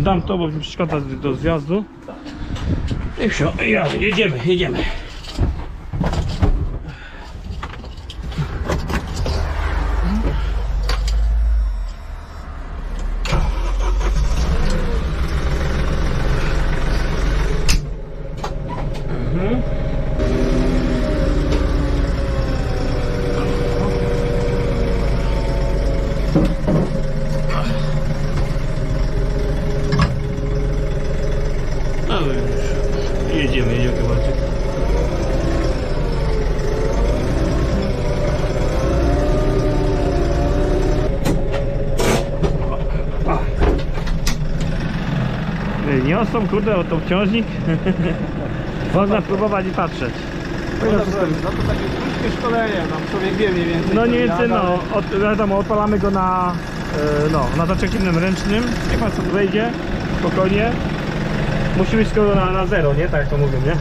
Dam to, bo mi przeszkadza do zjazdu. I ja, jedziemy, jedziemy. No już. Jedziemy, jedziemy bardziej. Niosą kurde o tą wciążnik. Można spróbować i patrzeć. No, dobrze, no to takie krótkie szkolenie, tam człowiek wie mniej więcej. No nie więcej, no, ale- od, wiadomo, odpalamy go na, e, no, na zaczekinem ręcznym. Jak pan sobie wejdzie, spokojnie. Musi być skoro na, na zero, nie? Tak jak to mówią, nie? E,